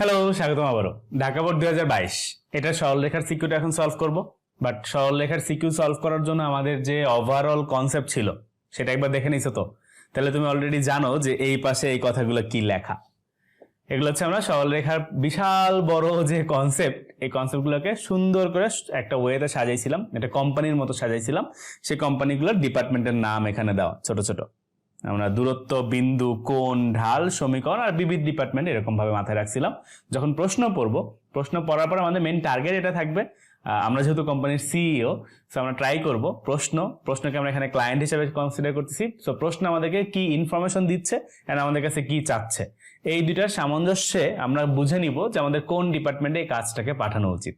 Hello স্বাগতম আবারও। Dhaka board দুই হাজার বাইশ। এটা সরলরেখার সিকিউটা এখন সলভ করব বাট সরলরেখার সিকিউ সলভ করার জন্য আমাদের যে ওভারঅল কনসেপ্ট ছিল, সেটা একবার দেখে নিছো তো? তাহলে তুমি অলরেডি জানো যে এই পাশে এই কথাগুলো কি লেখা। এগুলো হচ্ছে আমরা সরলরেখার বিশাল বড় যে কনসেপ্ট এই কনসেপ্টগুলোকে সুন্দর করে একটা ওয়েতে সাজাইছিলাম এটা কোম্পানির মতো সাজাইছিলাম। সেই কোম্পানিগুলোর ডিপার্টমেন্টের নাম এখানে দেওয়া, ছোট ছোট। আমরা দূরত্ব, বিন্দু, কোণ, ঢাল, সমীকরণ আর বিবিধ ডিপার্টমেন্ট এরকম ভাবে মাথায় রাখছিলাম। যখন প্রশ্ন পড়ব, প্রশ্ন পড়ার পর আমাদের মেন টার্গেট এটা থাকবে। আমরা যেহেতু কোম্পানির সিইও সো আমরা ট্রাই করব প্রশ্ন। প্রশ্নকে আমরা এখানে ক্লায়েন্ট হিসেবে কনসিডার করতেছি। সো প্রশ্ন আমাদেরকে কি ইনফরমেশন দিচ্ছে এন্ড আমাদের কাছে কি চাচ্ছে? এই দুইটার সামঞ্জস্যে আমরা বুঝে নিব যে আমাদের কোন ডিপার্টমেন্টে এই কাজটাকে পাঠানো উচিত।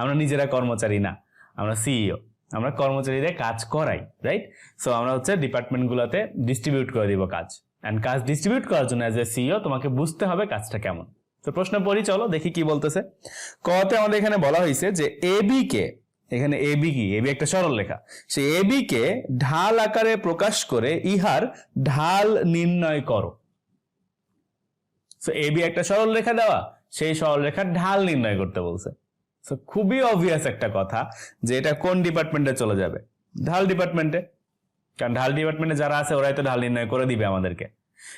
আমরা নিজেরা কর্মচারী না, আমরা সিইও আমরা কর্মচারীদের কাজ করাই রাইট সো আমরা হচ্ছে ডিপার্টমেন্টগুলোতে ডিস্ট্রিবিউট করে দিব কাজ। অ্যান্ড কাজ ডিস্ট্রিবিউট করার জন্য অ্যাজ এ সিইও তোমাকে বুঝতে হবে কাজটা কেমন। তো প্রশ্ন পড়ি, চলো দেখি কি বলতেছে। কতে আমাদের এখানে বলা হয়েছে যে এবি কে এখানে এ বি কি? এ বি একটা সরল লেখা। সেই এবি কে ঢাল আকারে প্রকাশ করে ইহার ঢাল নির্ণয় করো। সো বি একটা সরল রেখা দেওয়া, সেই সরল রেখার ঢাল নির্ণয় করতে বলছে। সো খুবই অবভিয়াস একটা কথা যে এটা কোন ডিপার্টমেন্টে চলে যাবে? ঢাল ডিপার্টমেন্টে কারণ ঢাল ডিপার্টমেন্টে যারা আছে, ওরাই তো ঢাল নির্ণয় করে দিবে আমাদেরকে।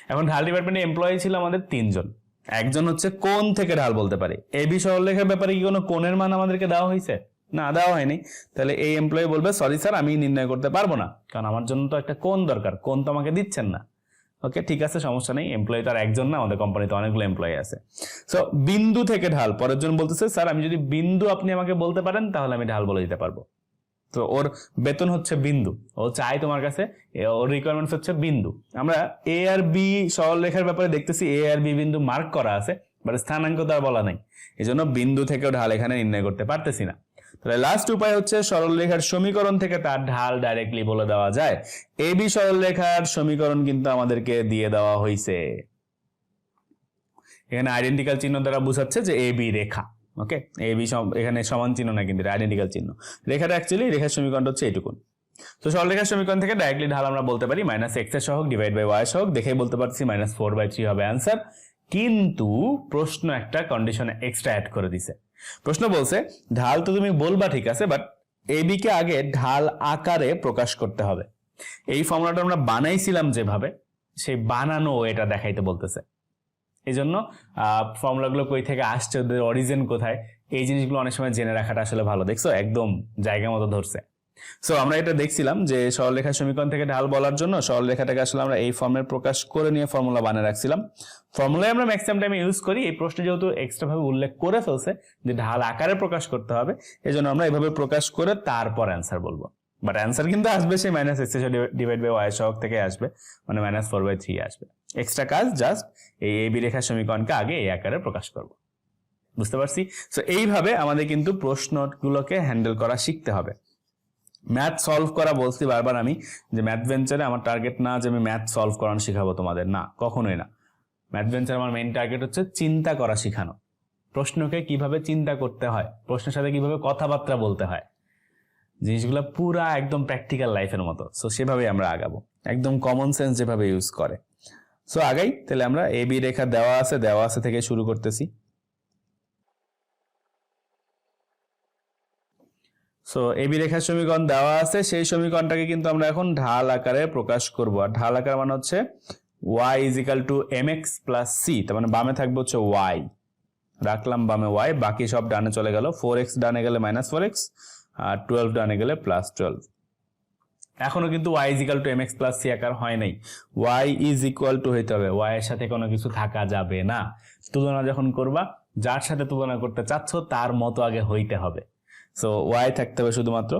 এখন ঢাল ডিপার্টমেন্টে এমপ্লয়ি ছিল আমাদের তিনজন। একজন হচ্ছে কোন থেকে ঢাল বলতে পারি? এবি সরলরেখার ব্যাপারে কি কোনো কোণের মান আমাদেরকে দেওয়া হয়েছে? না, দেওয়া হয়নি। তাহলে এই এমপ্লয়ি বলবে সরি স্যার আমি নির্ণয় করতে পারব না। কারণ আমার জন্য তো একটা কোন দরকার। কোন তো আমাকে দিচ্ছেন না। ওকে ঠিক আছে, সমস্যা নেই। এমপ্লয়ি আর একজন না, আমাদের কোম্পানিতে অনেকগুলো এমপ্লয়ি আছে। সো বিন্দু থেকে ঢাল, পরের জন বলতেছে স্যার আমি যদি বিন্দু আপনি আমাকে বলতে পারেন, তাহলে আমি ঢাল বলে দিতে পারব। তো ওর বেতন হচ্ছে বিন্দু। ও চাই তোমার কাছে ওর রিকোয়ারমেন্টস হচ্ছে বিন্দু। আমরা এ আর বি সরল রেখার ব্যাপারে দেখতেছি এ আর বি বিন্দু মার্ক করা আছে বাট স্থানাঙ্ক আর বলা নাই। এই জন্য বিন্দু থেকেও ঢাল এখানে নির্ণয় করতে পারতেছি না। তাহলে লাস্ট উপায় হচ্ছে সরল রেখার সমীকরণ থেকে তার ঢাল ডাইরেক্টলি বলে দেওয়া যায়। এবি বি সরল রেখার সমীকরণ কিন্তু আমাদেরকে দিয়ে দেওয়া হয়েছে এখানে আইডেন্টিক্যাল চিহ্ন দ্বারা বোঝাচ্ছে যে A B Rekha okay A B এখানে সমান চিহ্ন না কিন্তু আইডেন্টিক্যাল চিহ্ন। রেখাটা অ্যাকচুয়ালি রেখার সমীকরণটা হচ্ছে এটুকুন। তো সরলরেখার সমীকরণ থেকে ডাইরেক্টলি ঢাল আমরা বলতে পারি মাইনাস এক্সের সহগ ডিভাইড বাই ওয়াই সহগ, দেখেই বলতে পারছি মাইনাস ফোর বাই থ্রি হবে অ্যান্সার কিন্তু প্রশ্ন একটা কন্ডিশনে এক্সট্রা অ্যাড করে দিছে। প্রশ্ন বলছে, ঢাল তো তুমি বলবা ঠিক আছে বাট এবি কে আগে ঢাল আকারে প্রকাশ করতে হবে। এই ফর্মুলাটা আমরা বানাইছিলাম যেভাবে, সেই বানানো এটা দেখাইতে বলতেছে। এই জন্য ফর্মুলাগুলো কই থেকে আসছে, ওদের অরিজিন কোথায়, এই জিনিসগুলো অনেক সময় জেনে রাখাটা আসলে ভালো। দেখছ? একদম জায়গা মতো ধরছে। সো আমরা এটা দেখছিলাম যে সরলরেখার সমীকরণ থেকে ঢাল বলার জন্য সরলরেখাটাকে আসলে আমরা এই ফর্মের প্রকাশ করে নিয়ে ফর্মুলা বানিয়ে রাখছিলাম। ফর্মুলায় আমরা ম্যাক্সিমাম টাইমে ইউজ করি। এই প্রশ্নে যেহেতু এক্সট্রা ভাবে উল্লেখ করে ফেলছে যে ঢাল আকারে প্রকাশ করতে হবে এই জন্য আমরা এভাবে প্রকাশ করে তারপর অ্যান্সার বলব। বাট অ্যান্সার কিন্তু আসবে, সেই minus X divide by Y সহগ থেকে আসবে মানে মাইনাস ফোর বাই থ্রি আসবে। এক্সট্রা কাজ জাস্ট এই এবি রেখার সমীকরণকে আগে এই আকারে প্রকাশ করব। বুঝতে পারছি? সো এইভাবে আমাদের কিন্তু প্রশ্নগুলোকে হ্যান্ডেল করা শিখতে হবে। ম্যাথ সলভ করা বলছি বারবার আমি, যে ম্যাথ ভেঞ্চারে আমার টার্গেট না যে আমি ম্যাথ সলভ করানো শেখাবো তোমাদের, না, কখনোই না। ম্যাথ ভেঞ্চার আমার মেইন টার্গেট হচ্ছে চিন্তা করা শেখানো। প্রশ্নকে কীভাবে চিন্তা করতে হয়, প্রশ্নের সাথে কীভাবে কথাবার্তা বলতে হয়, জিনিসগুলো পুরা একদম প্র্যাকটিক্যাল লাইফের মতো। সো সেভাবেই আমরা আগাবো। একদম কমন সেন্স যেভাবে ইউজ করে। সো আগাই, তাহলে আমরা এ বি রেখা দেওয়া আছে দেওয়া আছে থেকে শুরু করতেছি। সো এবি রেখার সমীকরণ দেওয়া আছে, সেই সমীকরণটাকে কিন্তু আমরা এখন ঢাল আকারে প্রকাশ করব। আর ঢাল আকার মানে হচ্ছে is equal to M X plus C তার মানে বামে থাকবে হচ্ছে ওয়াই রাখলাম বামে ওয়াই বাকি সব ডানে চলে গেল। ফোর এক্স ডানে গেলে মাইনাস ফোর এক্স আর টুয়েলভ ডানে গেলে প্লাস টুয়েলভ এখনও কিন্তু is equal to M X plus C আকার হয় নাই। ওয়াই ইজ ইকুয়াল টু হইতে হবে। ওয়াই এর সাথে কোনো কিছু থাকা যাবে না। তুলনা যখন করবা, যার সাথে তুলনা করতে চাচ্ছ, তার মতো আগে হইতে হবে। সো ওয়াই থাকতে হবে শুধুমাত্র?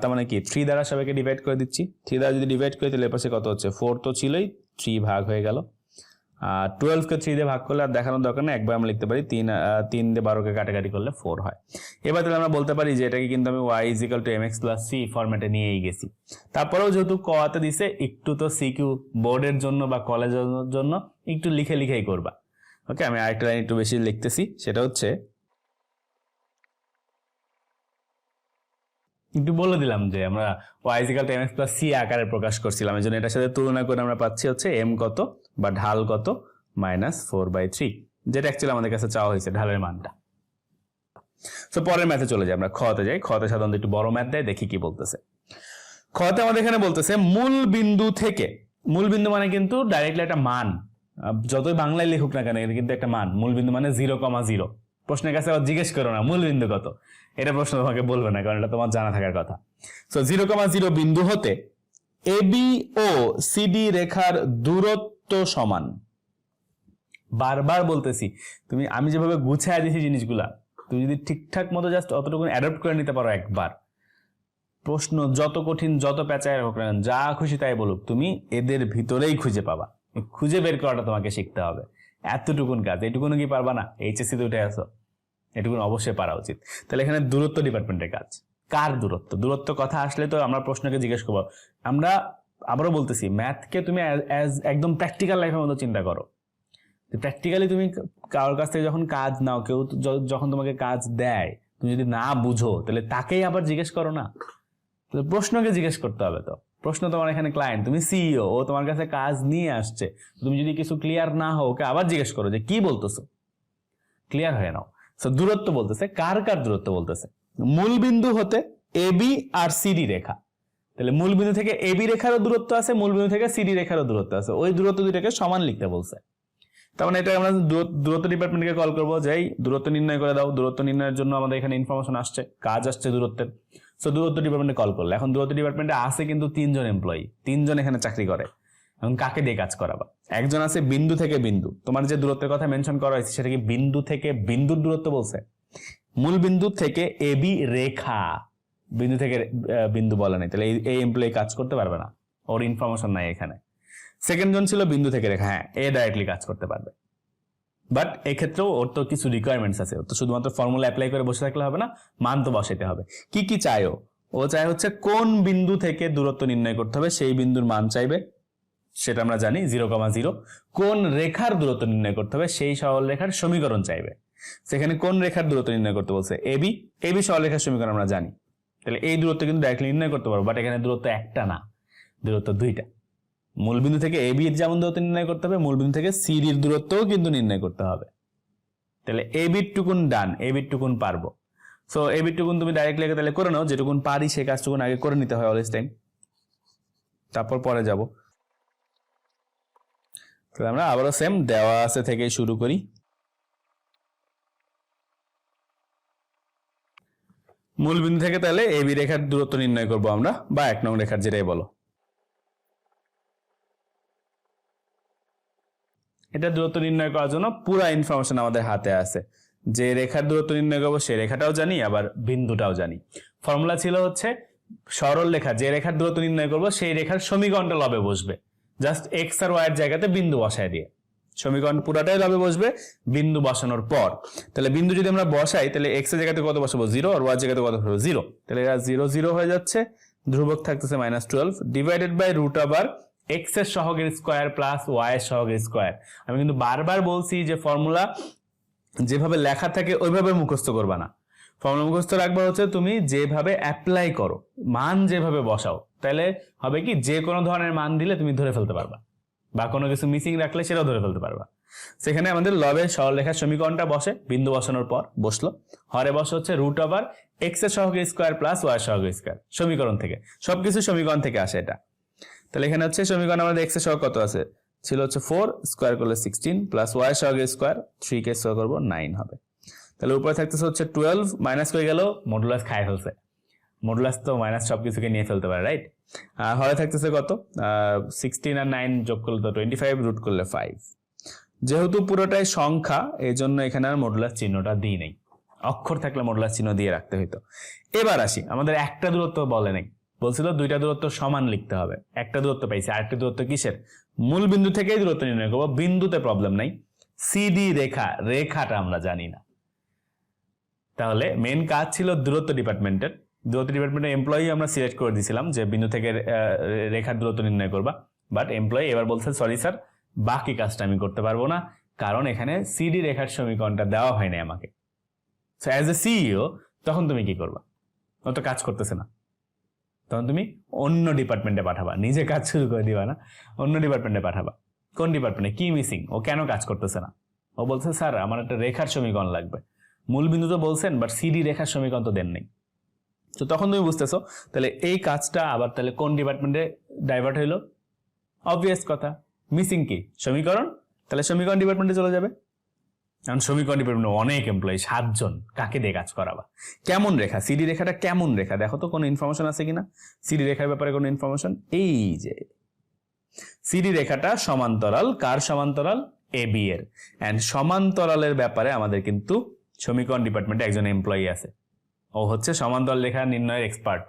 তার মানে কি? থ্রি দ্বারা সবাইকে ডিভাইড করে দিচ্ছি। থ্রি দ্বারা যদি ডিভাইড করি, তাহলে পাশে কত হচ্ছে? ফোর তো ছিলই থ্রি ভাগ হয়ে গেল। আর টুয়েলভকে থ্রি দিয়ে ভাগ করলে আর দেখানোর দরকার নেই, একবার আমরা লিখতে পারি, তিন তিন দিয়ে বারোকে কাটাকাটি করলে ফোর হয়। এবার তাহলে আমরা বলতে পারি যে এটাকে কিন্তু আমি Y is equal to M X plus C ফরম্যাটে নিয়েই গেছি। তারপরেও যেহেতু কতে দিছে, একটু তো সিকিউ বোর্ডের জন্য বা কলেজের জন্য একটু লিখে লিখেই করবা। ওকে আমি আরেকটা লাইন একটু বেশি লিখতেছি, সেটা হচ্ছে একটু বলে দিলাম যে আমরা Y is equal M X plus C আকারে প্রকাশ করছিলাম এই জন্য এটার সাথে তুলনা করে আমরা পাচ্ছি হচ্ছে এম কত বা ঢাল কত মাইনাস ফোর বাই থ্রি যেটা অ্যাকচুয়ালি আমাদের কাছে চাওয়া হয়েছে ঢালের মানটা। তো পরের ম্যাথে চলে যাই, আমরা খতে যাই। খতে সাধারণত একটু বড় ম্যাথ দেয়, দেখি কি বলতেছে। খতে আমাদের এখানে বলতেছে মূল বিন্দু থেকে, মূল বিন্দু মানে কিন্তু ডাইরেক্টলি একটা মান যতই বাংলায় লিখুক না কেন কিন্তু একটা মান, মূল বিন্দু মানে জিরো কমা জিরো প্রশ্নের কাছে আবার জিজ্ঞেস করো না মূল বিন্দু কত? এটা প্রশ্ন তোমাকে বলবে না, কারণ এটা তোমার জানা থাকার কথা। সো জিরো কমা জিরো বিন্দু হতে এবি ও সিডি রেখার দূরত্ব সমান। বারবার বলতেছি, তুমি, আমি যেভাবে গুছায় দিয়েছি জিনিসগুলা, তুমি যদি ঠিকঠাক মতো জাস্ট অতটুকু অ্যাডপ্ট করে নিতে পারো একবার। প্রশ্ন যত কঠিন, যত পেঁচায় হোক না যা খুশি তাই বলুক, তুমি এদের ভিতরেই খুঁজে পাবা। খুঁজে বের করাটা তোমাকে শিখতে হবে। এতটুকুন কাজ এটুকুন কি পারবা না? এইচএসসি তে উঠে আসো। এটুকুন অবশ্যই পারা উচিত। তাহলে এখানে দূরত্ব ডিপার্টমেন্টের কাজ। কার দূরত্ব? দূরত্ব কথা আসলে তো আমরা প্রশ্নকে জিজ্ঞেস করব। আমরা আবারও বলতেছি ম্যাথকে তুমি অ্যাজ একদম প্র্যাকটিক্যাল লাইফের মতো চিন্তা করো। প্র্যাকটিক্যালি তুমি কারোর কাছ থেকে যখন কাজ নাও, কেউ যখন তোমাকে কাজ দেয়, তুমি যদি না বুঝো, তাহলে তাকেই আবার জিজ্ঞেস করো না। তাহলে প্রশ্নকে জিজ্ঞেস করতে হবে তো। প্রশ্ন তোমার এখানে ক্লায়েন্ট তুমি সিইও ও তোমার কাছে কাজ নিয়ে আসছে। তুমি যদি কিছু ক্লিয়ার না হও, ওকে আবার জিজ্ঞেস করো যে, কি বলতেছো? ক্লিয়ার হয়ে নাও। দূরত্ব বলতেছে, কার কার দূরত্ব বলতেছে? মূল বিন্দু হতে এবি আর সিডি রেখা। তাহলে মূল বিন্দু থেকে এবি রেখারও দূরত্ব আছে মূল বিন্দু থেকে সিডি রেখারও দূরত্ব আছে। ওই দূরত্ব দুইটাকে সমান লিখতে বলছে। তার মানে এটা আমরা দূর- দূরত্ব ডিপার্টমেন্টকে কল করব যে দূরত্ব নির্ণয় করে দাও, দূরত্ব নির্ণয়ের জন্য আমাদের এখানে ইনফরমেশন আসছে, কাজ আসছে দূরত্বের। সো দূরত্ব ডিপার্টমেন্টে কল করলে। এখন দূরত্ব ডিপার্টমেন্টে আছে কিন্তু তিনজন এমপ্লয়ি তিনজন এখানে চাকরি করে। এখন কাকে দিয়ে কাজ করাবা? একজন আছে বিন্দু থেকে বিন্দু। তোমার যে দূরত্বের কথা মেনশন করা হয়েছে, সেটা কি বিন্দু থেকে বিন্দুর দূরত্ব বলছে? মূল বিন্দু থেকে এবি রেখা। বিন্দু থেকে বিন্দু বলা নেই। তাহলে এই- এমপ্লয়ি কাজ করতে পারবে না। ওর ইনফরমেশন নাই এখানে। সেকেন্ড জন ছিল বিন্দু থেকে রেখা। হ্যাঁ এ ডাইরেক্টলি কাজ করতে পারবে। বাট এক্ষেত্রেও ওর তো কিছু রিকোয়ারমেন্টস আছে। তো শুধুমাত্র ফর্মুলা অ্যাপ্লাই করে বসে থাকলে হবে না, মান তো বসাইতে হবে। কি কি চায় ও চায় হচ্ছে কোন বিন্দু থেকে দূরত্ব নির্ণয় করতে হবে, সেই বিন্দুর মান চাইবে। সেটা আমরা জানি জিরো কমা জিরো কোন রেখার দূরত্ব নির্ণয় করতে হবে? সেই সরল রেখার সমীকরণ চাইবে। সেখানে কোন রেখার দূরত্ব নির্ণয় করতে বলছে? এবি এবি সরল রেখার সমীকরণ আমরা জানি। তাহলে এই দূরত্ব কিন্তু ডাইরেক্টলি নির্ণয় করতে পারব বাট এখানে দূরত্ব একটা না। দূরত্ব দুইটা। মূলবিন্দু থেকে এ বি এর যেমন দূরত্ব নির্ণয় করতে হবে, মূলবিন্দু থেকে সি ডির দূরত্বও কিন্তু নির্ণয় করতে হবে। তাহলে এ বির টুকুন ডান এ বির টুকুন পারব। সো এ বির টুকুন তুমি ডাইরেক্টলি তাহলে করে নাও, যেটুকুন পারি সেই কাজটুকুন আগে করে নিতে হয় অলওয়েজ টাইম তারপর পরে যাব। তাহলে আমরা আবারও সেম দেওয়া আছে থেকে শুরু করি। মূল বিন্দু থেকে তাহলে এ বি রেখার দূরত্ব নির্ণয় করব আমরা, বা এক নং রেখার যেটাই বলো। এটা দূরত্ব নির্ণয় করার জন্য পুরো ইনফরমেশন আমাদের হাতে আছে। যে রেখার দূরত্ব নির্ণয় করব সেই রেখাটাও জানি, আবার বিন্দুটাও জানি। ফর্মুলা ছিল হচ্ছে সরল রেখা যে রেখার দূরত্ব নির্ণয় করব, সেই রেখার সমীকরণটা লবে বসবে। জাস্ট এক্স আর ওয়াই এর জায়গাতে বিন্দু বসায় দিয়ে। সমীকরণ পুরাটাই লবে বসবে বিন্দু বসানোর পর। তাহলে বিন্দু যদি আমরা বসাই, তাহলে এক্সের জায়গাতে কত বসাবো? জিরো আর ওয়াই জায়গাতে কত বসাবো? জিরো তাহলে এটা জিরো জিরো হয়ে যাচ্ছে। ধ্রুবক থাকতেছে minus twelve divided by root আবার এক্সের সহগের স্কোয়ার প্লাস ওয়াই এর সহগের স্কোয়ার আমি কিন্তু বারবার বলছি যে ফর্মুলা যেভাবে লেখা থাকে, ওইভাবে মুখস্থ করবা না। ফর্মুলা মুখস্থ রাখবা হচ্ছে তুমি যেভাবে অ্যাপ্লাই করো, মান যেভাবে বসাও তাহলে হবে কি, যে কোনো ধরনের মান দিলে তুমি ধরে ফেলতে পারবা। বা কোনো কিছু মিসিং রাখলে সেটাও ধরে ফেলতে পারবা। সেখানে আমাদের লবের সরলরেখার সমীকরণটা বসে, বিন্দু বসানোর পর বসল। হরে বসে হচ্ছে রুট ওভার এক্সের সহগ স্কোয়ার প্লাস ওয়াই সহগ স্কোয়ার সমীকরণ থেকে। সবকিছু সমীকরণ থেকে আসে এটা। তাহলে এখানে হচ্ছে সমীকরণ আমাদের এক্সের সহগ কত আছে? ছিল হচ্ছে ফোর স্কোয়ার করলে সিক্সটিন প্লাস ওয়াই সহগের স্কোয়ার থ্রি কে স্কোয়ার করব নাইন হবে। তাহলে উপরে থাকতেছে হচ্ছে টুয়েলভ মাইনাস হয়ে গেল মডুলাস খায় ফেলছে মডুলাস তো মাইনাস সব কিছুকে নিয়ে ফেলতে পারে রাইট হরে থাকতেছে কত? সিক্সটিন আর নাইন যোগ করলে তো টোয়েন্টি ফাইভ রুট করলে ফাইভ যেহেতু পুরোটাই সংখ্যা এই জন্য এখানে আর মডুলাস চিহ্নটা দিই নেই। অক্ষর থাকলে মডুলাস চিহ্ন দিয়ে রাখতে হইতো। এবার আসি, আমাদের একটা দূরত্ব বলে নেই। বলছিল দুইটা দূরত্ব সমান লিখতে হবে। একটা দূরত্ব পাইছি, আরেকটা দূরত্ব কিসের? মূল বিন্দু থেকেই দূরত্ব নির্ণয় করব, বিন্দুতে প্রবলেম নাই। সিডি রেখা, রেখাটা আমরা জানি না। তাহলে মেন কাজ ছিল দূরত্ব ডিপার্টমেন্টের দূরত্ব ডিপার্টমেন্টের এমপ্লয়ি আমরা সিলেক্ট করে দিয়েছিলাম যে বিন্দু থেকে রেখার দূরত্ব নির্ণয় করবা। বাট এমপ্লয়ি এবার বলছে সরি স্যার বাকি কাজটা আমি করতে পারব না, কারণ এখানে সিডি রেখার সমীকরণটা দেওয়া হয়নি আমাকে। অ্যাজ এ সিইও তখন তুমি কি করবা? ও তো কাজ করতেছে না। তখন তুমি অন্য ডিপার্টমেন্টে পাঠাবা। নিজে কাজ শুরু করে দিবা না, অন্য ডিপার্টমেন্টে পাঠাবা। কোন ডিপার্টমেন্টে কি মিসিং ও কেন কাজ করতেছে না? ও বলছে স্যার আমার একটা রেখার সমীকরণ লাগবে। মূল বিন্দু তো বলছেন বাট সিডি রেখার সমীকরণ তো দেন নেই। তো তখন তুমি বুঝতেছো, তাহলে এই কাজটা আবার তাহলে কোন ডিপার্টমেন্টে ডাইভার্ট হইল? অবভিয়াস কথা মিসিং কি সমীকরণ, তাহলে সমীকরণ ডিপার্টমেন্টে চলে যাবে। কারণ সমীকরণ ডিপার্টমেন্টে অনেক এমপ্লয়ি সাতজন, কাকে দিয়ে কাজ করাবা? কেমন রেখা? সিডি রেখাটা কেমন রেখা? দেখো তো কোনো ইনফরমেশন আছে কিনা? সিডি রেখার ব্যাপারে কোনো ইনফরমেশন এই যে সিডি রেখাটা সমান্তরাল, কার সমান্তরাল? এ বি এর। অ্যান্ড সমান্তরালের ব্যাপারে আমাদের কিন্তু সমীকরণ ডিপার্টমেন্টে একজন এমপ্লয়ি আছে। ও হচ্ছে সমান্তরাল রেখা নির্ণয়ের এক্সপার্ট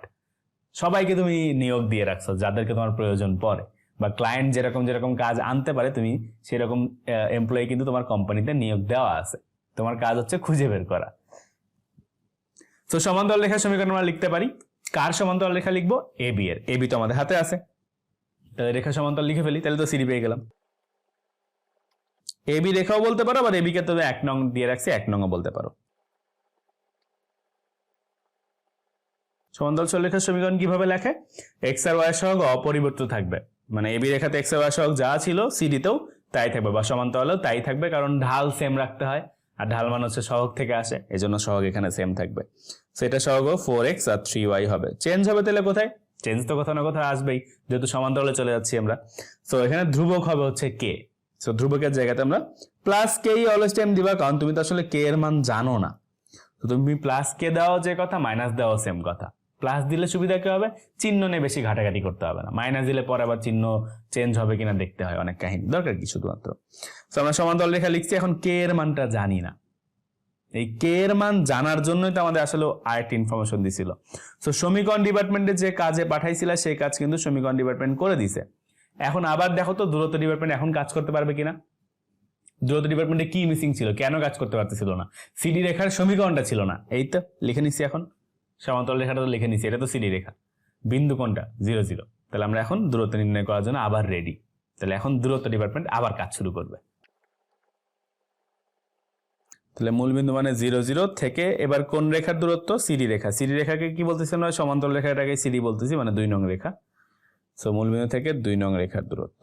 সবাইকে তুমি নিয়োগ দিয়ে রাখছো, যাদেরকে তোমার প্রয়োজন পড়ে। বা ক্লায়েন্ট যেরকম যেরকম কাজ আনতে পারে, তুমি সেরকম এমপ্লয়ি কিন্তু তোমার কোম্পানিতে নিয়োগ দেওয়া আছে। তোমার কাজ হচ্ছে খুঁজে বের করা। তো সমান্তরাল রেখা সমীকরণ আমরা লিখতে পারি। কার সমান্তরাল লেখা লিখব? এ বি এর। এ বি তো আমাদের হাতে আছে। তাহলে রেখা সমান্তরাল লিখে ফেলি, তাহলে তো সিডি পেয়ে গেলাম। এ বি রেখাও বলতে পারো, আবার এবিকে তবে এক নং দিয়ে রাখছি, এক নংও বলতে পারো। সমান্তরাল সরলরেখার সমীকরণ কীভাবে লেখে? এক্স আর ওয়াই সহগ অপরিবর্তিত থাকবে। মানে এবি রেখাতে এক্স আর ওয়াই সহগ যা ছিল সিডিতেও তাই থাকবে বা সমান্তরালেও তাই থাকবে কারণ ঢাল সেম রাখতে হয়। আর ঢাল মান হচ্ছে সহগ থেকে আসে এই জন্য সহগ এখানে সেম থাকবে। সেটা সহগ ফোর এক্স আর থ্রি ওয়াই হবে। চেঞ্জ হবে তাহলে কোথায়? চেঞ্জ তো কোথাও না কোথাও আসবেই, যেহেতু সমান্তরালে চলে যাচ্ছি আমরা। তো এখানে ধ্রুবক হবে হচ্ছে কে সো ধ্রুবকের জায়গাতে আমরা প্লাস কে অলওয়েজ টাইম দিবা, কারণ তুমি তো আসলে কে এর মান জানো না। তো তুমি প্লাস কে দেওয়া যে কথা মাইনাস দেওয়া সেম কথা। প্লাস দিলে সুবিধা কি হবে? চিহ্ন নিয়ে বেশি ঘাটাঘাটি করতে হবে না। মাইনাস দিলে পরে আবার চিহ্ন চেঞ্জ হবে কিনা দেখতে হয় অনেক কাহিনী। দরকার কি শুধুমাত্র? তো আমরা সমান্তরাল রেখা লিখছি, এখন কে এর মানটা জানি না। এই কে এর মান জানার জন্যই তো আমাদের আসলে আরেকটি ইনফরমেশন দিছিল। তো সমীকরণ ডিপার্টমেন্টে যে কাজে পাঠাইছিল, সেই কাজ কিন্তু সমীকরণ ডিপার্টমেন্ট করে দিছে। এখন আবার দেখো তো, দূরত্ব ডিপার্টমেন্ট এখন কাজ করতে পারবে কিনা? দূরত্ব ডিপার্টমেন্টে কি মিসিং ছিল? কেন কাজ করতে পারতেছিল না? সিডি রেখার সমীকরণটা ছিল না। এই তো, লিখে নিচ্ছি এখন। সমান্তরাল রেখাটা তো লিখে নিচ্ছি এটা তো সিডি রেখা। বিন্দু কোনটা? Zero zero. তাহলে আমরা এখন দূরত্ব নির্ণয় করার জন্য আবার রেডি তাহলে এখন দূরত্ব ডিপার্টমেন্ট আবার কাজ শুরু করবে। তাহলে মূল বিন্দু মানে জিরো জিরো থেকে এবার কোন রেখার দূরত্ব? সিডি রেখা। সিডি রেখাকে কি বলতেছি আমরা সমান্তরাল রেখাটাকে সিডি বলতেছি মানে দুই নং রেখা। সো মূল বিন্দু থেকে দুই নং রেখার দূরত্ব।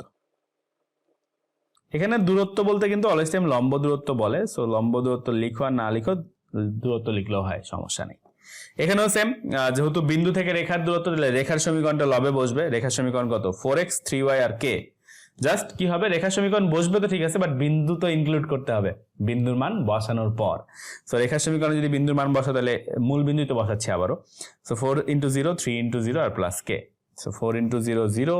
এখানে দূরত্ব বলতে কিন্তু অলওয়েজ টাইম লম্ব দূরত্ব বলে। সো লম্ব দূরত্ব লিখো আর না লিখো, দূরত্ব লিখলেও হয়, সমস্যা নেই। এখানেও সেম যেহেতু বিন্দু থেকে রেখার দূরত্ব দিলে রেখার সমীকরণটা লবে বসবে। রেখার সমীকরণ কত? ফোর এক্স থ্রি ওয়াই আর কে জাস্ট কি হবে? রেখার সমীকরণ বসবে তো ঠিক আছে বাট বিন্দু তো ইনক্লুড করতে হবে। বিন্দুর মান বসানোর পর। সো রেখার সমীকরণে যদি বিন্দুর মান বসা তাহলে মূল বিন্দুই তো বসাচ্ছি আবারও। So four into zero three into zero আর plus K so four into zero zero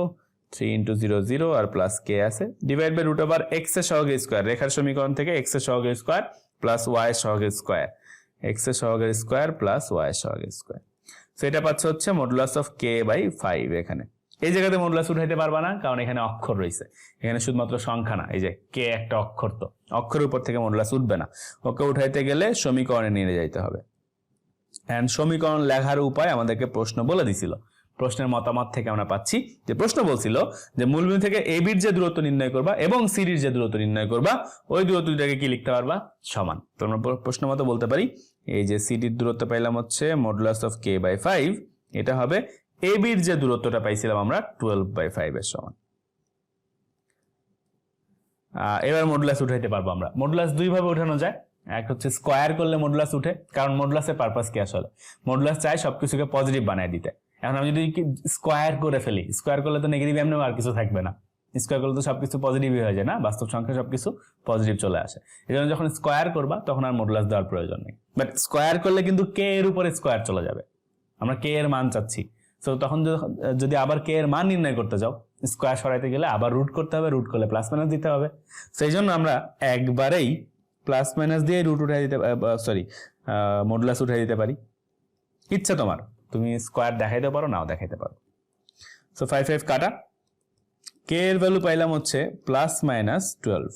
three into zero zero আর প্লাস কে আছে। ডিভাইড বাই রুট ওভার এক্সের সহগের স্কোয়ার রেখার সমীকরণ থেকে এক্সের সহগের স্কোয়ার প্লাস ওয়াই এর সহগের স্কোয়ার এক্সের সহগের স্কোয়ার প্লাস ওয়াই এর সহগের স্কোয়ার সো এটা পাচ্ছে হচ্ছে modulus of K by five এখানে। এই জায়গাতে মডুলাস উঠাইতে পারবা না, কারণ এখানে অক্ষর রয়েছে। এখানে শুধুমাত্র সংখ্যা না, এই যে কে একটা অক্ষর তো। অক্ষরের উপর থেকে মডুলাস উঠবে না। ওকে, উঠাইতে গেলে সমীকরণে নিয়ে যাইতে হবে। অ্যান্ড সমীকরণ লেখার উপায় আমাদেরকে প্রশ্ন বলে দিছিল। প্রশ্নের মতামত থেকে আমরা পাচ্ছি। যে প্রশ্ন বলছিল যে মূলবিন্দু থেকে এ যে দূরত্ব নির্ণয় করবা এবং সিরির যে দূরত্ব নির্ণয় করবা, ওই দূরত্ব দুটাকে কি লিখতে পারবা? সমান। তো আমরা প্রশ্ন মতো বলতে পারি, এই যে সিডির দূরত্ব পাইলাম হচ্ছে modulus of K by five এটা হবে এ যে দূরত্বটা পাইছিলাম আমরা টুয়েলভ বাই ফাইভ এর সমান। এবার মডুলাস উঠাইতে পারব আমরা। মডুলাস দুই ভাবে উঠানো যায়। এক হচ্ছে স্কোয়ার করলে মডুলাস উঠে, কারণ মডুলাসের পারপাস কি আসলে? মডুলাস চাই সবকিছুকে পজিটিভ বানায় দিতে। এখন আমি যদি স্কোয়ার করে ফেলি স্কোয়ার করলে তো নেগেটিভ এমনি আর কিছু থাকবে না। স্কোয়ার করলে তো সবকিছু পজিটিভই হয়ে যায় না, বাস্তব সংখ্যা সবকিছু পজিটিভ চলে আসে। এই জন্য যখন স্কোয়ার করবা, তখন আর মডুলাস দেওয়ার প্রয়োজন নেই। বাট স্কোয়ার করলে কিন্তু কে এর উপরে স্কোয়ার চলে যাবে। আমরা কে এর মান চাচ্ছি। তো তখন যদি আবার কে এর মান নির্ণয় করতে যাও স্কোয়ার সরাইতে গেলে আবার রুট করতে হবে রুট করলে প্লাস মাইনাস দিতে হবে। সেই জন্য আমরা একবারেই প্লাস মাইনাস দিয়ে রুট উঠাই দিতে সরি মডুলাস উঠাই দিতে পারি। ইচ্ছা তোমার। তুমি স্কোয়ার দেখাইতে পারো, নাও দেখাইতে পারো। সো ফাইভ ফাইভ কাটা। কে এর ভ্যালু পাইলাম হচ্ছে প্লাস মাইনাস টুয়েলভ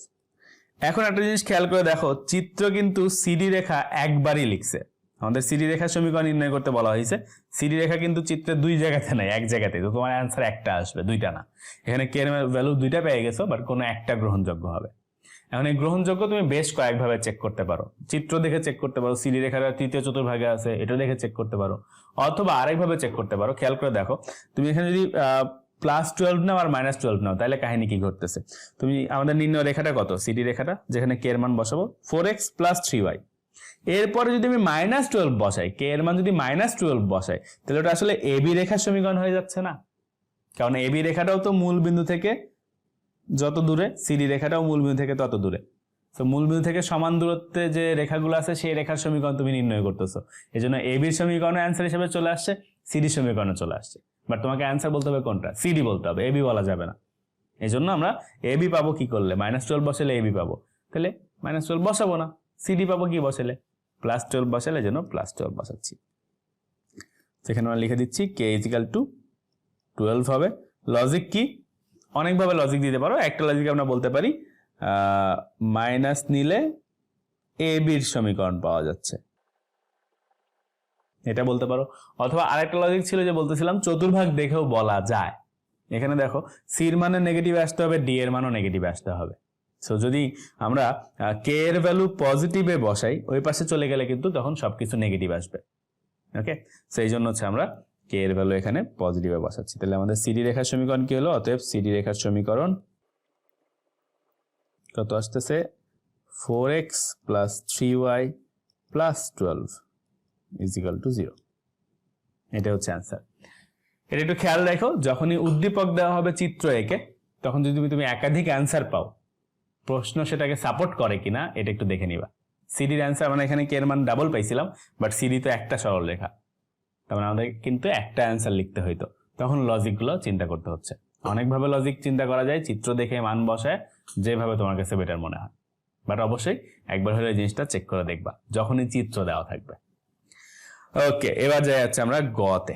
এখন একটা জিনিস খেয়াল করে দেখো, চিত্র কিন্তু সিডি রেখা একবারই লিখছে। আমাদের সিডি রেখা সমীকরণ নির্ণয় করতে বলা হয়েছে। সিডি রেখা কিন্তু চিত্রে দুই জায়গাতে নাই, এক জায়গাতে। তো তোমার অ্যান্সার একটা আসবে, দুইটা না। এখানে কে এর ভ্যালু দুইটা পেয়ে গেছো বাট কোনো একটা গ্রহণযোগ্য হবে। এখন এই গ্রহণযোগ্য তুমি বেশ কয়েকভাবে চেক করতে পারো। চিত্র দেখে চেক করতে পারো, সিডি রেখার তৃতীয় চতুর্ভাগে আছে এটা দেখে চেক করতে পারো, অথবা আরেকভাবে চেক করতে পারো, খেয়াল করে দেখো, তুমি এখানে যদি প্লাস টুয়েলভ নাও আর মাইনাস টুয়েলভ নাও, তাহলে কাহিনী কি ঘটতেছে? তুমি, আমাদের নির্ণয় রেখাটা কত? সিডি রেখাটা, যেখানে কে এর মান বসাবো four X plus three Y এরপরে যদি আমি মাইনাস টুয়েলভ বসাই কে এর মান যদি মাইনাস টুয়েলভ বসাই, তাহলে ওটা আসলে এবি রেখার সমীকরণ হয়ে যাচ্ছে না। কারণ এবি রেখাটাও তো মূল বিন্দু থেকে যত দূরে সিডি রেখাটাও মূল বিন্দু থেকে তত দূরে। তো মূল বিন্দু থেকে সমান দূরত্বে যে রেখাগুলো আছে, সেই রেখার সমীকরণ তুমি নির্ণয় করতেছো। এই জন্য এবির সমীকরণ অ্যান্সার হিসেবে চলে আসছে সিডি সমীকরণে চলে আসছে। বাট তোমাকে অ্যান্সার বলতে হবে কোনটা? সিডি বলতে হবে। এবি বলা যাবে না। এই জন্য আমরা এবি পাবো কি করলে? মাইনাস টুয়েলভ বসালে এবি পাবো। তাহলে মাইনাস টুয়েলভ বসাবো না। সিডি পাবো কি বসালে? প্লাস টুয়েলভ বসালে যেন প্লাস টুয়েলভ বসাচ্ছি। সেখানে আমরা লিখে দিচ্ছি K is equal to twelve হবে। লজিক কি? অনেকভাবে লজিক দিতে পারো। একটা লজিক আমরা বলতে পারি মাইনাস নিলে এ বির সমীকরণ পাওয়া যাচ্ছে। এটা বলতে পারো। অথবা আরেকটা লজিক ছিল যে বলতেছিলাম, চতুর্ভাগ দেখেও বলা যায়। এখানে দেখো সির মানে নেগেটিভ আসতে হবে ডি এর মানও নেগেটিভ আসতে হবে। সো যদি আমরা কে এর ভ্যালু পজিটিভে বসাই, ওই পাশে চলে গেলে কিন্তু তখন সবকিছু নেগেটিভ আসবে। ওকে সেই জন্য হচ্ছে আমরা কে এর ভ্যালু এখানে পজিটিভে বসাচ্ছি। তাহলে আমাদের সিডি রেখার সমীকরণ কি হলো? অতএব সিডি রেখার সমীকরণ কত আসতেছে? Four X plus three Y plus twelve is equal to zero এটা হচ্ছে অ্যান্সার এটা একটু খেয়াল রাখো, যখনই উদ্দীপক দেওয়া হবে চিত্র এঁকে, তখন যদি তুমি একাধিক অ্যান্সার পাও, প্রশ্ন সেটাকে সাপোর্ট করে কিনা, এটা একটু দেখে নিবা। সিডির অ্যান্সার মানে এখানে কে এর মান ডাবল পাইছিলাম বাট সিডি তো একটা সরল রেখা তার মানে আমাদের কিন্তু একটা অ্যান্সার লিখতে হইতো তখন লজিকগুলো চিন্তা করতে হচ্ছে। অনেকভাবে লজিক চিন্তা করা যায়, চিত্র দেখে মান বসায়, যেভাবে তোমার কাছে বেটার মনে হয়। বাট অবশ্যই একবার হলে জিনিসটা চেক করে দেখবা, যখনই চিত্র দেওয়া থাকবে। ওকে এবার যাই যাচ্ছে আমরা গতে।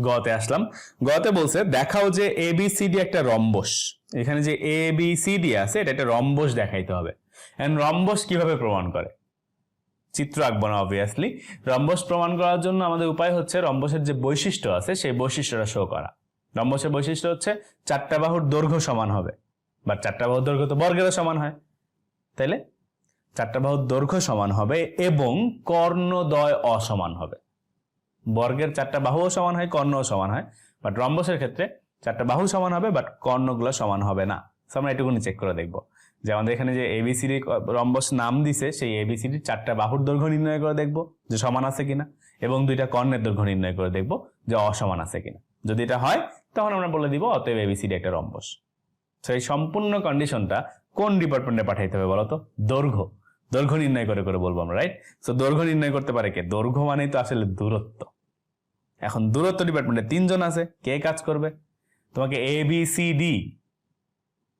গতে আসলাম। গতে বলছে, দেখাও যে এ বি সি ডি একটা রম্বস। এখানে যে এ বি সি ডি আছে, এটা একটা রম্বস দেখাইতে হবে। এন্ড রম্বস কীভাবে প্রমাণ করে? চিত্র আঁকবো না অবভিয়াসলি রম্বস প্রমাণ করার জন্য আমাদের উপায় হচ্ছে রম্বসের যে বৈশিষ্ট্য আছে, সেই বৈশিষ্ট্যটা শো করা। রম্বসের বৈশিষ্ট্য হচ্ছে চারটা বাহুর দৈর্ঘ্য সমান হবে। বা চারটা বাহুর দৈর্ঘ্য তো বর্গেরও সমান হয়। তাইলে? চারটা বাহুর দৈর্ঘ্য সমান হবে এবং কর্ণদ্বয় অসমান হবে। বর্গের চারটা বাহুও সমান হয়, কর্ণও সমান হয়। বাট রম্বসের ক্ষেত্রে চারটা বাহু সমান হবে বাট কর্ণগুলো সমান হবে না। আমরা এটুকুনি চেক করে দেখব। যে আমাদের এখানে যে এবিসিডি রম্বস নাম দিছে, সেই এবিসিডির চারটা বাহুর দৈর্ঘ্য নির্ণয় করে দেখব যে সমান আছে কিনা, এবং দুইটা কর্ণের দৈর্ঘ্য নির্ণয় করে দেখব যে অসমান আছে কিনা। যদি এটা হয়, তখন আমরা বলে দিব অতএব এবিসিডি একটা রম্বস। তো এই সম্পূর্ণ কন্ডিশনটা কোন ডিপার্টমেন্টে পাঠাইতে হবে বলতো? দৈর্ঘ্য। দৈর্ঘ্য নির্ণয় করে করে বলব আমরা রাইট সো দৈর্ঘ্য নির্ণয় করতে পারে কে? দৈর্ঘ্য মানেই তো আসলে দূরত্ব। এখন দূরত্ব ডিপার্টমেন্টে তিনজন আছে, কে কাজ করবে? তোমাকে এ বি সি ডি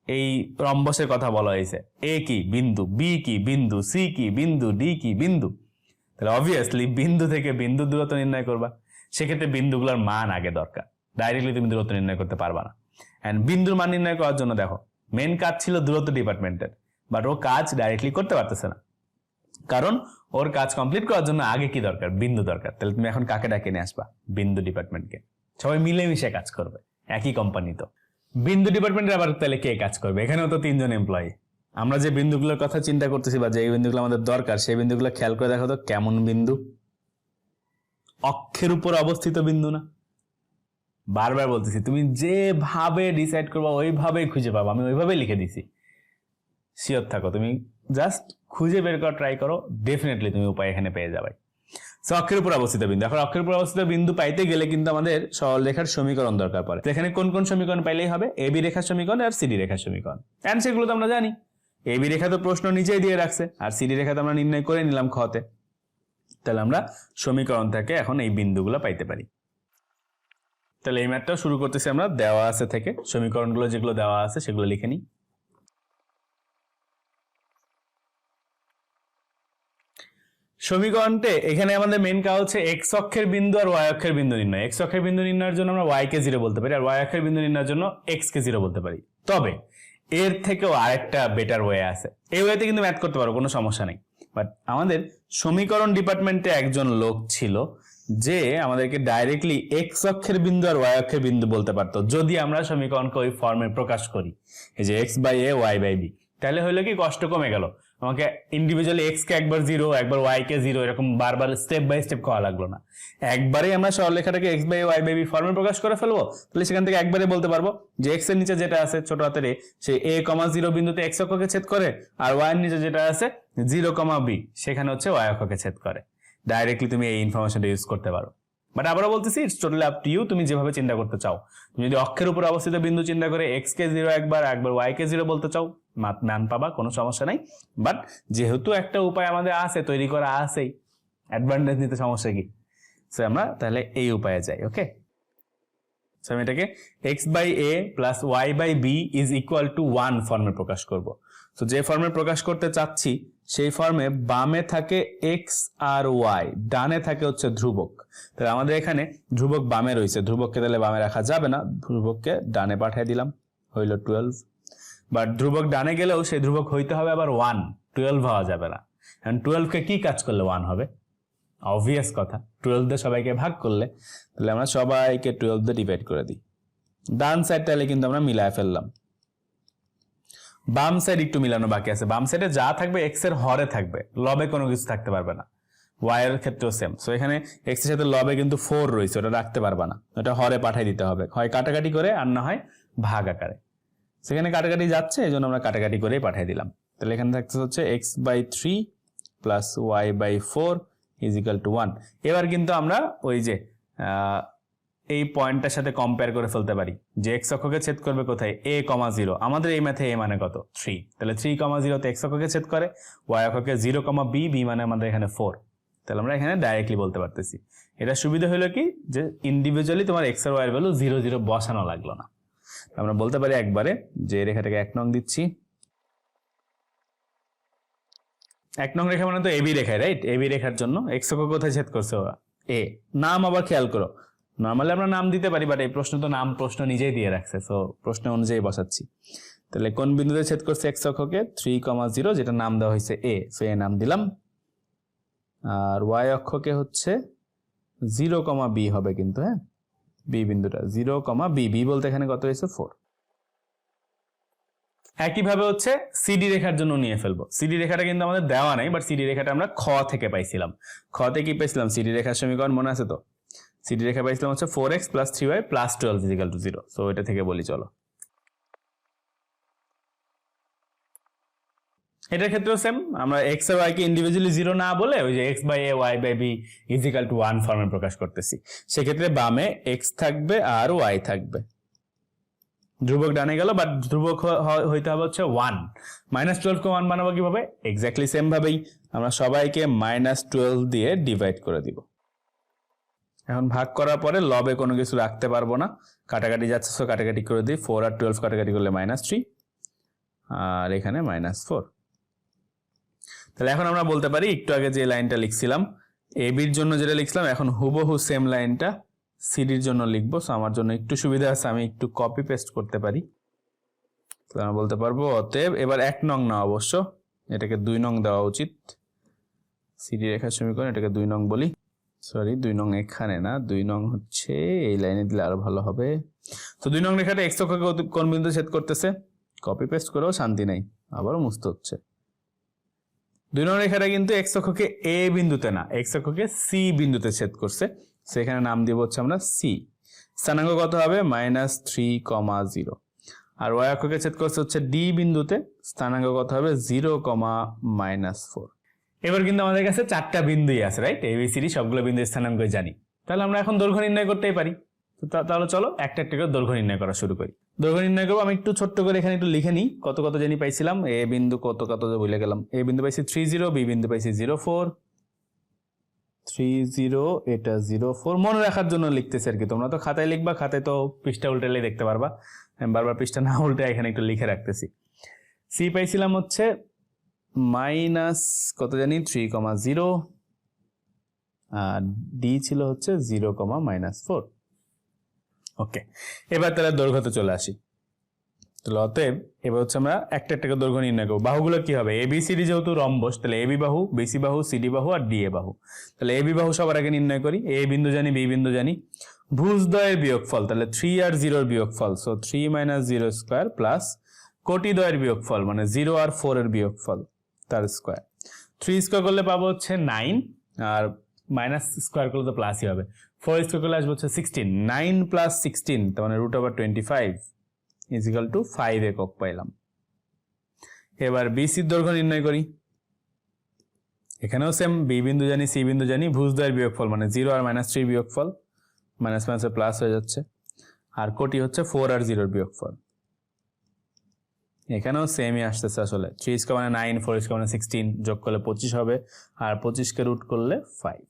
এই রম্বসের কথা বলা হয়েছে। এ কি বিন্দু, বি কি বিন্দু, সি কি বিন্দু, ডি কি বিন্দু? তাহলে অবভিয়াসলি বিন্দু থেকে বিন্দু দূরত্ব নির্ণয় করবা। সেক্ষেত্রে বিন্দুগুলোর মান আগে দরকার। ডাইরেক্টলি তুমি দূরত্ব নির্ণয় করতে পারবা না। অ্যান্ড বিন্দুর মান নির্ণয় করার জন্য দেখো মেন কাজ ছিল দূরত্ব ডিপার্টমেন্টের বাট ও কাজ ডাইরেক্টলি করতে পারতেছে না। কারণ ওর কাজ কমপ্লিট করার জন্য আগে কি দরকার? বিন্দু দরকার। তাহলে তুমি এখন কাকে ডাকে নিয়ে আসবা? বিন্দু ডিপার্টমেন্টকে সবাই মিলেমিশে কাজ করবে। একই কোম্পানি তো। বিন্দু ডিপার্টমেন্টের আবার তাহলে কে কাজ করবে? এখানেও তো তিনজন এমপ্লয়ি আমরা যে বিন্দুগুলোর কথা চিন্তা করতেছি বা যে বিন্দুগুলো আমাদের দরকার, সেই বিন্দুগুলো খেয়াল করে দেখো তো, কেমন বিন্দু? অক্ষের উপর অবস্থিত বিন্দু না। বারবার বলতেছি, তুমি যেভাবে ডিসাইড করবা, ওইভাবেই খুঁজে পাবো। আমি ওইভাবেই লিখে দিছি। শিওর থাকো, তুমি জাস্ট খুঁজে বের করা ট্রাই করো। ডেফিনেটলি তুমি উপায় এখানে পেয়ে যাবে। So, অক্ষের উপর অবস্থিত বিন্দু। এখন অক্ষের উপর অবস্থিত বিন্দু পাইতে গেলে কিন্তু আমাদের সরল রেখার সমীকরণ দরকার পড়ে। এখানে কোন কোন সমীকরণ পাইলেই হবে? এবি রেখার সমীকরণ আর সিডি রেখার সমীকরণ। অ্যান্ড সেগুলো তো আমরা জানি। এবি রেখা তো প্রশ্ন নিজেই দিয়ে রাখছে। আর সিডি রেখা তো আমরা নির্ণয় করে নিলাম খতে তাহলে আমরা সমীকরণ থেকে এখন এই বিন্দুগুলো পাইতে পারি। তাহলে এই ম্যাথটাও শুরু করতেছি আমরা। দেওয়া আছে থেকে। সমীকরণগুলো যেগুলো দেওয়া আছে সেগুলো লিখে নিই। সমীকরণতে এখানে আমাদের মেন কাজ হচ্ছে এক্স অক্ষের বিন্দু আর ওয়াই অক্ষের বিন্দু নির্ণয়। এক্স অক্ষের বিন্দু নির্ণয়ের জন্য আমরা ওয়াই কে জিরো বলতে পারি আর ওয়াই অক্ষের বিন্দু নির্ণয়ের জন্য এক্স কে জিরো বলতে পারি। তবে এর থেকেও আরেকটা বেটার ওয়ে আছে। এই ওয়েতে কিন্তু ম্যাথ করতে পারো, কোনো সমস্যা নেই। বাট আমাদের সমীকরণ ডিপার্টমেন্টে একজন লোক ছিল যে আমাদেরকে ডাইরেক্টলি এক্স অক্ষের বিন্দু আর ওয়াই অক্ষের বিন্দু বলতে পারতো। যদি আমরা সমীকরণকে ওই ফর্মে প্রকাশ করি, এই যে X by A Y by B তাহলে হইল কি কষ্ট কমে গেল। আমাকে ইন্ডিভিজুয়ালি এক্স কে একবার জিরো একবার ওয়াই কে জিরো এরকম বারবার স্টেপ বাই স্টেপ করা লাগল না। একবারেই আমরা সরলরেখাটাকে X by Y by B ফর্মে প্রকাশ করে ফেলব, তাহলে সেখান থেকে একবারে বলতে পারব যে এক্সের নিচে যেটা আছে ছোট হাতের সে এ কমা জিরো বিন্দুতে এক্স অক্ষকে ছেদ করে আর ওয়াই এর নিচে যেটা আছে জিরো কমা বি সেখানে হচ্ছে ওয়াই অক্ষকে ছেদ করে। ডাইরেক্টলি তুমি এই ইনফরমেশনটা ইউজ করতে পারো। বাট আবারও বলতেছি it's totally up to you তুমি যেভাবে চিন্তা করতে চাও। তুমি যদি অক্ষের উপর অবস্থিত বিন্দু চিন্তা করে এক্স কে জিরো একবার একবার ওয়াই কে জিরো বলতে চাও মান পাবা, কোনো সমস্যা নাই। বাট যেহেতু একটা উপায় আমাদের আছে, তৈরি করা আছেই অ্যাডভান্টেজ নিতে সমস্যা কি? সো আমরা তাহলে এই উপায়ে যাই ওকে আমি এটাকে X by A plus Y by B is equal to one ফর্মে প্রকাশ করব। তো যে ফর্মে প্রকাশ করতে চাচ্ছি, সেই ফর্মে বামে থাকে এক্স আর ওয়াই ডানে থাকে হচ্ছে ধ্রুবক। তাহলে আমাদের এখানে ধ্রুবক বামে রয়েছে, ধ্রুবককে তাহলে বামে রাখা যাবে না, ধ্রুবককে ডানে পাঠিয়ে দিলাম, হইল টুয়েলভ বাট ধ্রুবক ডানে গেলেও সেই ধ্রুবক হইতে হবে আবার ওয়ান টুয়েলভ হওয়া যাবে না। কারণ টুয়েলভকে কি কাজ করলে ওয়ান হবে? অবভিয়াস কথা। টুয়েলভ দিয়ে সবাইকে ভাগ করলে, তাহলে আমরা সবাইকে টুয়েলভ দিয়ে ডিভাইড করে দিই। ডান সাইড তাহলে কিন্তু আমরা মিলায় ফেললাম। বাম সাইড একটু মিলানো বাকি আছে। বাম সাইডে যা থাকবে এক্সের হরে থাকবে। লবে কোনো কিছু থাকতে পারবে না। ওয়াই এর ক্ষেত্রেও সেম সো এখানে এক্সের সাথে লবে কিন্তু ফোর রয়েছে, ওটা রাখতে পারবে না। ওটা হরে পাঠাই দিতে হবে। হয় কাটাকাটি করে, আর না হয় ভাগ আকারে। সেখানে কাটাকাটি যাচ্ছে, এই জন্য আমরা কাটাকাটি করেই পাঠিয়ে দিলাম। তাহলে এখানে থাকতে হচ্ছে X by three plus Y by four is equal to one এবার কিন্তু আমরা ওই যে এই পয়েন্টটার সাথে কম্পেয়ার করে ফেলতে পারি। যে এক্স অক্ষকে ছেদ করবে কোথায়? এ কমা জিরো আমাদের এই ম্যাথে এ মানে কত? থ্রি তাহলে থ্রি কমা জিরোতে এক্স অক্ষকে ছেদ করে ওয়াই অক্ষকে জিরো কমা বি বি মানে আমাদের এখানে ফোর তাহলে আমরা এখানে ডাইরেক্টলি বলতে পারতেছি। এটা সুবিধা হলো কি? যে ইন্ডিভিজুয়ালি তোমার এক্স আর ওয়াই ভ্যালু জিরো জিরো বসানো লাগল না। আমরা বলতে পারি একবারে যে রেখাটাকে এক নং দিচ্ছি। এক নং রেখা মানে তো এবি রেখায় রাইট এবি রেখার জন্য এক্স অক্ষ কোথায় ছেদ করছে ওরা? এ নাম আবার খেয়াল করো। নর্মালি আমরা নাম দিতে পারি বাট এই প্রশ্ন তো নাম প্রশ্ন নিজেই দিয়ে রাখছে সো প্রশ্ন অনুযায়ী বসাচ্ছি। তাহলে কোন বিন্দুতে ছেদ করছে এক্স অক্ষকে? থ্রি কমা জিরো যেটা নাম দেওয়া হয়েছে এ সো এ নাম দিলাম। আর ওয়াই অক্ষকে হচ্ছে জিরো কমা বি হবে কিন্তু হ্যাঁ? বি বিন্দুটা জিরো কমা বি বি বলতে এখানে কত হয়েছে? ফোর একইভাবে হচ্ছে সিডি রেখার জন্য নিয়ে ফেলব। সিডি রেখাটা কিন্তু আমাদের দেওয়া নাই বাট সিডি রেখাটা আমরা খ থেকে পাইছিলাম। খ থেকে কি পাইছিলাম? সিডি রেখার সমীকরণ মনে আছে তো? সিডি রেখা পাইছিলাম হচ্ছে four X plus three Y plus twelve is equal to zero so এটা থেকে বলি, চলো। এটার ক্ষেত্রেও সেম আমরা এক্স আর ওয়াই কে ইন্ডিভিজুয়ালি জিরো না বলে ওই যে X by A Y by B is equal to one ফর্মে প্রকাশ করতেছি। সেক্ষেত্রে বামে এক্স থাকবে আর ওয়াই থাকবে। ধ্রুবক ডানে গেল বাট ধ্রুবক হইতে হবে হচ্ছে ওয়ান মাইনাস টুয়েলভ কে ওয়ান বানাবো কীভাবে? এক্স্যাক্টলি সেম ভাবেই আমরা সবাইকে মাইনাস টুয়েলভ দিয়ে ডিভাইড করে দিব। এখন ভাগ করার পরে লবে কোনো কিছু রাখতে পারব না। কাটাকাটি যাচ্ছে সো কাটাকাটি করে দিই। ফোর আর টুয়েলভ কাটাকাটি করলে মাইনাস থ্রি আর এখানে মাইনাস ফোর তাহলে এখন আমরা বলতে পারি, একটু আগে যে লাইনটা লিখছিলাম এবির জন্য যেটা লিখছিলাম, এখন হুবহু সেম লাইনটা সিডির জন্য লিখব। সো আমার জন্য একটু সুবিধা আছে, আমি একটু কপি পেস্ট করতে পারি। তো আমরা বলতে পারব, অতএব এবার এক নং না অবশ্য, এটাকে দুই নং দেওয়া উচিত। সিডি রেখার সমীকরণ, এটাকে দুই নং বলি। সরি দুই নং এখানে না, দুই নং হচ্ছে, এই লাইনে দিলে আরও ভালো হবে। তো দুই নং রেখাটা এক্স অক্ষকে কোন বিন্দু ছেদ করতেছে। কপি পেস্ট করেও শান্তি নাই, আবারও মুছতে হচ্ছে। দুই নং রেখাটা কিন্তু এক্স অক্ষকে এ বিন্দুতে না এক্স অক্ষকে সি বিন্দুতে ছেদ করছে। সেখানে নাম দিব হচ্ছে আমরা সি স্থানাঙ্ক কত হবে? মাইনাস থ্রি কমা জিরো আর ওয়াই অক্ষকে ছেদ করছে হচ্ছে ডি বিন্দুতে, স্থানাঙ্ক কত হবে? জিরো কমা মাইনাস ফোর এবার কিন্তু আমাদের কাছে চারটা বিন্দুই আছে রাইট এবিসিডি সবগুলো বিন্দু স্থানাঙ্ক জানি। তাহলে আমরা এখন দৈর্ঘ্য নির্ণয় করতেই পারি। তো তাহলে চলো একটা একটা করে দৈর্ঘ্য নির্ণয় করা শুরু করি। দৈর্ঘ্য নির্ণয় করব, আমি একটু ছোট্ট করে এখানে একটু লিখে নিই। কত কত জানি পাইছিলাম, এ বিন্দু কত কত ভুলে গেলাম। এ বিন্দু পাইছি থ্রি জিরো বি বিন্দু পাইছি জিরো ফোর থ্রি জিরো এটা জিরো ফোর মনে রাখার জন্য লিখতেছি আর কি। তোমরা তো খাতায় লিখবা, খাতায় তো পৃষ্ঠা উল্টালেই দেখতে পারবা। বারবার পৃষ্ঠা না উল্টে এখানে একটু লিখে রাখতেছি। সি পাইছিলাম হচ্ছে মাইনাস কত জানি? থ্রি কমা জিরো আর ডি ছিল হচ্ছে zero comma minus four okay এবার তাহলে দৈর্ঘ্যতে চলে আসি। তাহলে অতএব এবার হচ্ছে আমরা একটা একটা দৈর্ঘ্য নির্ণয় করব। বাহুগুলো কি হবে? এবিসিডি যেহেতু রম্বস, তাহলে এবি বাহু বিসি বাহু সিডি বাহু, আর ডিএ বাহু। তাহলে এবি বাহু সবার আগে নির্ণয় করি। এ বিন্দু জানি বি বিন্দু জানি। ভুজদ্বয়ের বিয়োগফল, তাহলে থ্রি আর জিরোর বিয়োগফল। So three minus zero square plus কোটিদ্বয়ের বিয়োগফল মানে জিরো আর ফোর এর বিয়োগফল, তার স্কোয়ার থ্রি স্কোয়ার করলে পাবো হচ্ছে নাইন আর মাইনাস স্কোয়ার করলে তো প্লাসই হবে। ফোর স্কোয়ার করলে আসবে হচ্ছে সিক্সটিন নাইন প্লাস সিক্সটিন তার মানে root over twenty five is equal to five একক পাইলাম। এবার বিসির দৈর্ঘ্য নির্ণয় করি। এখানেও সেম বি বিন্দু জানি সি বিন্দু জানি ভুজদ্বয়ের বিয়োগফল মানে জিরো আর মাইনাস থ্রি বিয়োগফল মাইনাস মাইনাসে প্লাস হয়ে যাচ্ছে। আর কোটি হচ্ছে ফোর আর জিরোর বিয়োগফল। এখানেও সেমই আসতেছে আসলে। থ্রি স্কোয়ার মানে নাইন ফোর স্কোয়ার মানে সিক্সটিন যোগ করলে পঁচিশ হবে, আর পঁচিশকে রুট করলে ফাইভ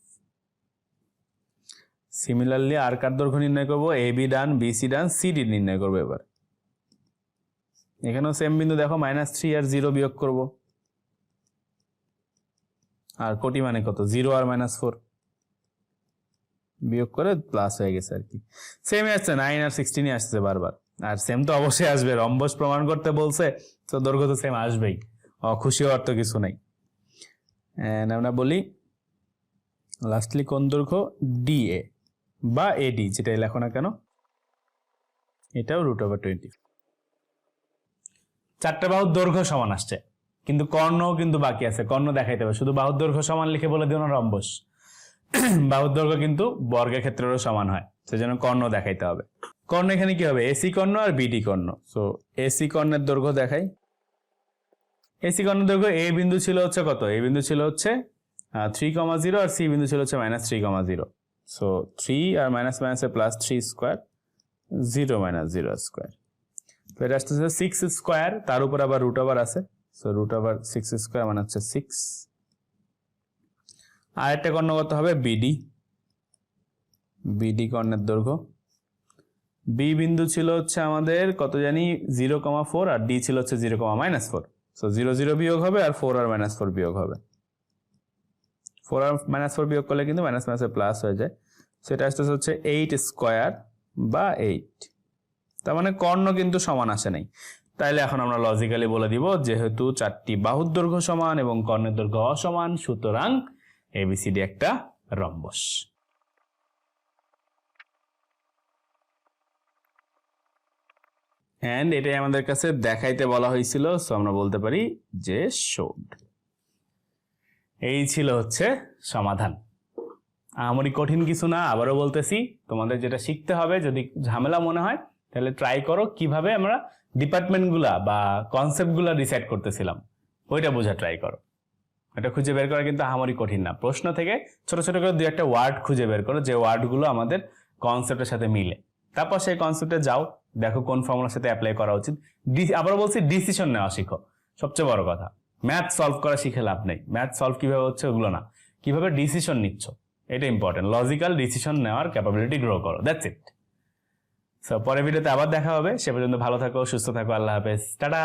সিমিলারলি আর কার দৈর্ঘ্য নির্ণয় করব? এ বি ডান বি সি ডান সি ডি নির্ণয় করব এবার। এখানেও সেম বিন্দু দেখো মাইনাস থ্রি আর জিরো বিয়োগ করব। আর কোটি মানে কত? জিরো আর মাইনাস ফোর বিয়োগ করে প্লাস হয়ে গেছে আর কি। সেমই আসছে নাইন আর সিক্সটিনই আসছে বারবার। আর সেম তো অবশ্যই আসবে। রম্বস প্রমাণ করতে বলছে, তো দৈর্ঘ্য তো সেম আসবেই। খুশি হওয়ার তো কিছু নাই। আমরা বলি লাস্টলি কোন দৈর্ঘ্য? ডিএ বা এডি যেটাই লেখো না কেন? এটাও রুট ওভার টোয়েন্টি চারটা বাহুর দৈর্ঘ্য সমান আসছে। কিন্তু কর্ণও কিন্তু বাকি আছে, কর্ণ দেখাইতে হবে। শুধু বাহুর দৈর্ঘ্য সমান লিখে বলে দিও না, রম্বস। বাহুর দৈর্ঘ্য কিন্তু বর্গের ক্ষেত্রেও সমান হয়, সেজন্য কর্ণ দেখাইতে হবে। কর্ণ এখানে কি হবে? এসি কর্ণ আর বিডি কর্ণ। সো এসি কর্ণের দৈর্ঘ্য দেখাই। এসি কর্ণের দৈর্ঘ্য এ বিন্দু ছিল হচ্ছে কত? এ বিন্দু ছিল হচ্ছে থ্রি কমা জিরো আর সি বিন্দু ছিল হচ্ছে minus three comma zero so three আর মাইনাস মাইনাসে plus three square zero minus zero square তো এটা আসতেছে সিক্স স্কোয়ার তার উপর আবার রুট ওভার আছে। So root over six square মানে হচ্ছে সিক্স আর একটা কর্ণ কত হবে বিডি বিডি কর্ণের দৈর্ঘ্য। বি বিন্দু ছিল হচ্ছে আমাদের কত জানি? জিরো কমা ফোর আর ডি ছিল হচ্ছে zero comma minus four so zero zero বিয়োগ হবে আর ফোর আর মাইনাস ফোর বিয়োগ হবে। ফোর আর মাইনাস ফোর বিয়োগ করলে কিন্তু মাইনাস মাইনাসে প্লাস হয়ে যায়। সেটা আসতেছে হচ্ছে এইট স্কোয়ার বা এইট তার মানে কর্ণ কিন্তু সমান আসে নাই। তাইলে এখন আমরা লজিক্যালি বলে দিব যেহেতু চারটি বাহুর দৈর্ঘ্য সমান এবং কর্ণের দৈর্ঘ্য অসমান, সুতরাং এবিসিডি একটা রম্বস। অ্যান্ড এটাই আমাদের কাছে দেখাইতে বলা হয়েছিল সো আমরা বলতে পারি যে শোড এই ছিল হচ্ছে সমাধান। আমারই কঠিন কিছু না, আবারও বলতেছি, তোমাদের যেটা শিখতে হবে, যদি ঝামেলা মনে হয়, তাহলে ট্রাই করো কীভাবে আমরা ডিপার্টমেন্টগুলা বা কনসেপ্টগুলা ডিসাইড করতেছিলাম, ওইটা বোঝা ট্রাই করো। এটা খুঁজে বের করা কিন্তু আমারই কঠিন না। প্রশ্ন থেকে ছোট ছোট করে দুই একটা ওয়ার্ড খুঁজে বের করো, যে ওয়ার্ডগুলো আমাদের কনসেপ্টের সাথে মিলে। তারপর সেই কনসেপ্টে যাও, দেখো কোন ফর্মুলার সাথে অ্যাপ্লাই করা উচিত। ডি- আবার বলছি ডিসিশন নেওয়া শিখো। সবচেয়ে বড় কথা। ম্যাথ সলভ করা শিখে লাভ নেই। ম্যাথ সলভ কীভাবে হচ্ছে ওগুলো না। কীভাবে ডিসিশন নিচ্ছ? এটা ইম্পর্টেন্ট লজিক্যাল ডিসিশন নেওয়ার ক্যাপাবিলিটি গ্রো করো। দ্যাটস ইট সো পরের ভিডিওতে আবার দেখা হবে। সে পর্যন্ত ভালো থাকো, সুস্থ থাকো, আল্লাহ হাফেজ। টাটা!